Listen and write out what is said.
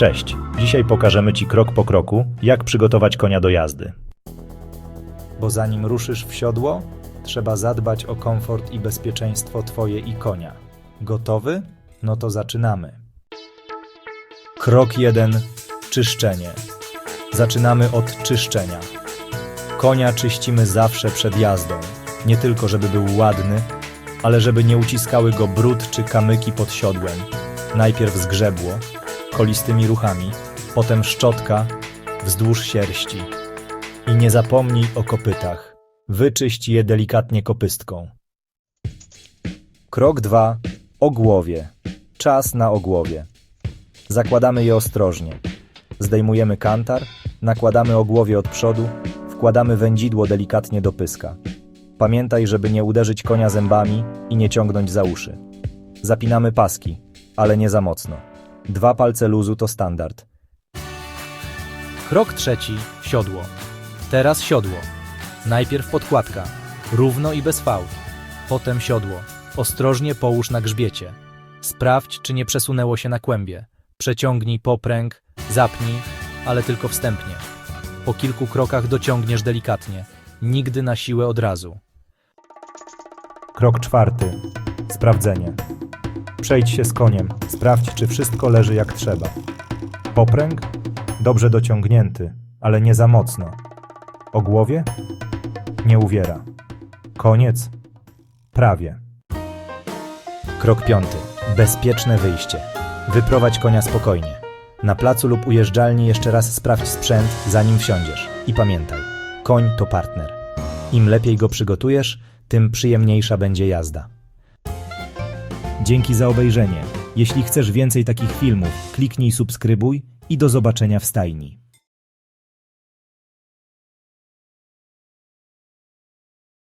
Cześć, dzisiaj pokażemy Ci krok po kroku, jak przygotować konia do jazdy. Bo zanim ruszysz w siodło, trzeba zadbać o komfort i bezpieczeństwo Twoje i konia. Gotowy? No to zaczynamy. Krok 1. Czyszczenie. Zaczynamy od czyszczenia. Konia czyścimy zawsze przed jazdą. Nie tylko, żeby był ładny, ale żeby nie uciskały go brud czy kamyki pod siodłem. Najpierw zgrzebło, kolistymi ruchami, potem szczotka wzdłuż sierści. I nie zapomnij o kopytach. Wyczyść je delikatnie kopystką. Krok 2. Ogłowie. Czas na ogłowie. Zakładamy je ostrożnie. Zdejmujemy kantar, nakładamy ogłowie od przodu, wkładamy wędzidło delikatnie do pyska. Pamiętaj, żeby nie uderzyć konia zębami i nie ciągnąć za uszy. Zapinamy paski, ale nie za mocno. Dwa palce luzu to standard. Krok trzeci siodło. Teraz siodło. Najpierw podkładka, równo i bez fałd. Potem siodło. Ostrożnie połóż na grzbiecie. Sprawdź, czy nie przesunęło się na kłębie. Przeciągnij popręg, zapnij, ale tylko wstępnie. Po kilku krokach dociągniesz delikatnie, nigdy na siłę od razu. Krok czwarty. Sprawdzenie. Przejdź się z koniem. Sprawdź, czy wszystko leży jak trzeba. Popręg? Dobrze dociągnięty, ale nie za mocno. Ogłowie? Nie uwiera. Koniec? Prawie. Krok piąty. Bezpieczne wyjście. Wyprowadź konia spokojnie. Na placu lub ujeżdżalni jeszcze raz sprawdź sprzęt, zanim wsiądziesz. I pamiętaj, koń to partner. Im lepiej go przygotujesz, tym przyjemniejsza będzie jazda. Dzięki za obejrzenie. Jeśli chcesz więcej takich filmów, kliknij subskrybuj i do zobaczenia w stajni.